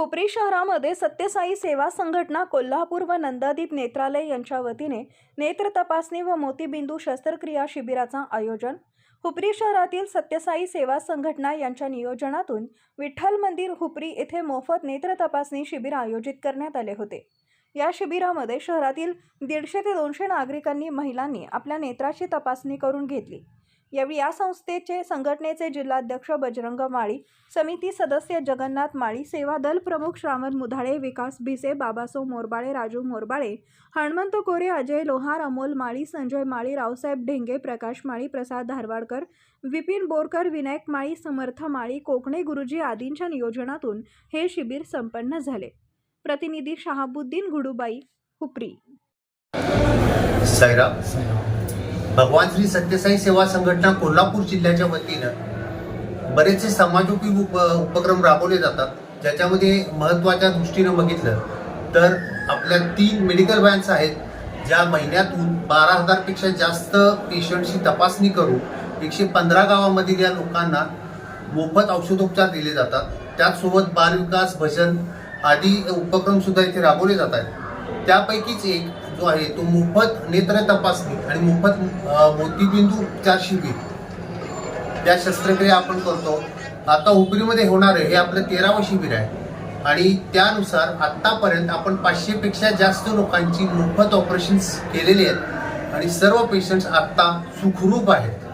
खोपरी शहरामध्ये सत्यसाई सेवा संघटना कोल्हापूर व नंदादीप नेत्रालय यांच्या वतीने नेत्र तपासणी व मोतीबिंदू शस्त्रक्रिया शिबिराचा आयोजन हुपरी शहरातील सत्यसाई सेवा संघटना यांच्या नियोजनातून विठ्ठल मंदिर हुपरी येथे मोफत नेत्र तपासणी शिबिर आयोजित करण्यात आले होते. या शिबिरामध्ये शहरातील दीडशे ते दोनशे नागरिकांनी महिलांनी आपल्या नेत्राची तपासणी करून घेतली. यावेळी या संस्थेचे संघटनेचे जिल्हाध्यक्ष बजरंग माळी समिती सदस्य जगन्नाथ माळी सेवा दल प्रमुख श्रावण मुधाळे विकास भिसे बाबासो मोरबाळे राजू मोरबाळे हणमंत कोरे अजय लोहार अमोल माळी संजय माळी रावसाहेब ढेंगे प्रकाश माळी प्रसाद धारवाडकर विपिन बोरकर विनायक माळी समर्थ माळी कोकणे गुरुजी आदींच्या नियोजनातून हे शिबिर संपन्न झाले. प्रतिनिधी शहाबुद्दीन गुडुबाई हुपरी. साईराम. भगवान श्री सत्यसाई सेवा संघटना कोल्हापूर जिल्ह्याच्या वतीनं बरेचसे समाजोपयोगी उप उपक्रम राबवले जातात. ज्याच्यामध्ये महत्त्वाच्या दृष्टीनं बघितलं तर आपल्या तीन मेडिकल व्हॅन्स आहेत ज्या महिन्यातून बारा हजारपेक्षा जास्त पेशंटची तपासणी करून एकशे पंधरा गावामधील या लोकांना मोफत औषधोपचार दिले जातात. त्याचसोबत बालविकास भजन आदी उपक्रमसुद्धा इथे राबवले जात आहेत. त्यापैकीच एक जो आहे तो मोफत नेत्र तपासणी आणि मोफत मोतीबिंदू उपचार शिबिर. त्या शस्त्रक्रिया आपण करतो. आता हुपरीमध्ये आहे हे आपलं तेरावं शिबिर आहे. आणि त्यानुसार आत्तापर्यंत आपण पाचशेपेक्षा जास्त लोकांची मोफत ऑपरेशन्स केलेली आहेत. आणि सर्व पेशंट्स आत्ता सुखरूप आहेत.